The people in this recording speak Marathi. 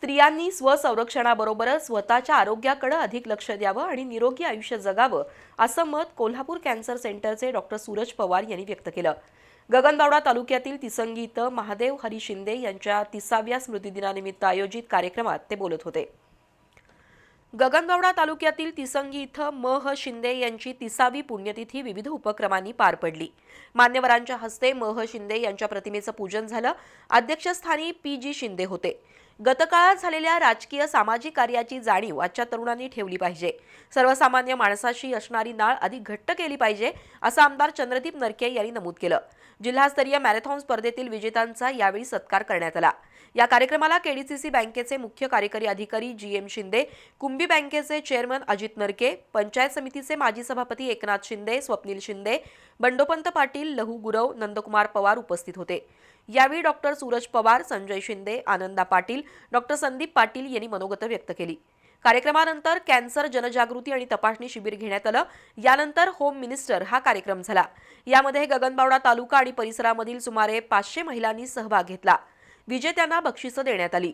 स्त्रियांनी स्वसंरक्षणाबरोबरच स्वतःच्या आरोग्याकडे अधिक लक्ष द्यावं आणि निरोगी आयुष्य जगावं असं मत कोल्हापूर कॅन्सर सेंटरचे डॉक्टर सूरज पवार यांनी व्यक्त केलं. गगनबावडा तालुक्यातील तिसंगी इथं महादेव हरी शिंदे यांच्या तिसाव्या स्मृतिदिनानिमित्त आयोजित कार्यक्रमात ते बोलत होते. गगनबावडा तालुक्यातील तिसंगी इथं म ह शिंदे यांची तिसावी पुण्यतिथी विविध उपक्रमांनी पार पडली. मान्यवरांच्या हस्ते म ह शिंदे यांच्या प्रतिमेचं पूजन झालं. अध्यक्षस्थानी पी जी शिंदे होते. गतकाळात झालेल्या राजकीय सामाजिक कार्याची जाणीव आजच्या तरुणांनी ठेवली पाहिजे. सर्वसामान्य माणसाशी असणारी नाळ अधिक घट्ट केली पाहिजे असं आमदार चंद्रदीप नरके यांनी नमूद केलं. जिल्हास्तरीय मॅरेथॉन स्पर्धेतील विजेत्यांचा यावेळी सत्कार करण्यात आला. या कार्यक्रमाला केडीसीसी बँकेचे मुख्य कार्यकारी अधिकारी जी एम शिंदे कुंभी बँकेचे चेअरमन अजित नरके पंचायत समितीचे माजी सभापती एकनाथ शिंदे स्वप्नील शिंदे बंडोपंत पाटील लहू गुरव नंदकुमार पवार उपस्थित होते. यावेळी डॉक्टर सूरज पवार संजय शिंदे आनंदा पाटील डॉक्टर संदीप पाटील यांनी मनोगत व्यक्त केली. कार्यक्रमानंतर कॅन्सर जनजागृती आणि तपासणी शिबिर घेण्यात आलं. यानंतर होम मिनिस्टर हा कार्यक्रम झाला. यामध्ये गगनबावडा तालुका आणि परिसरामधील सुमारे पाचशे महिलांनी सहभाग घेतला. विजेत्यांना बक्षिसं देण्यात आली.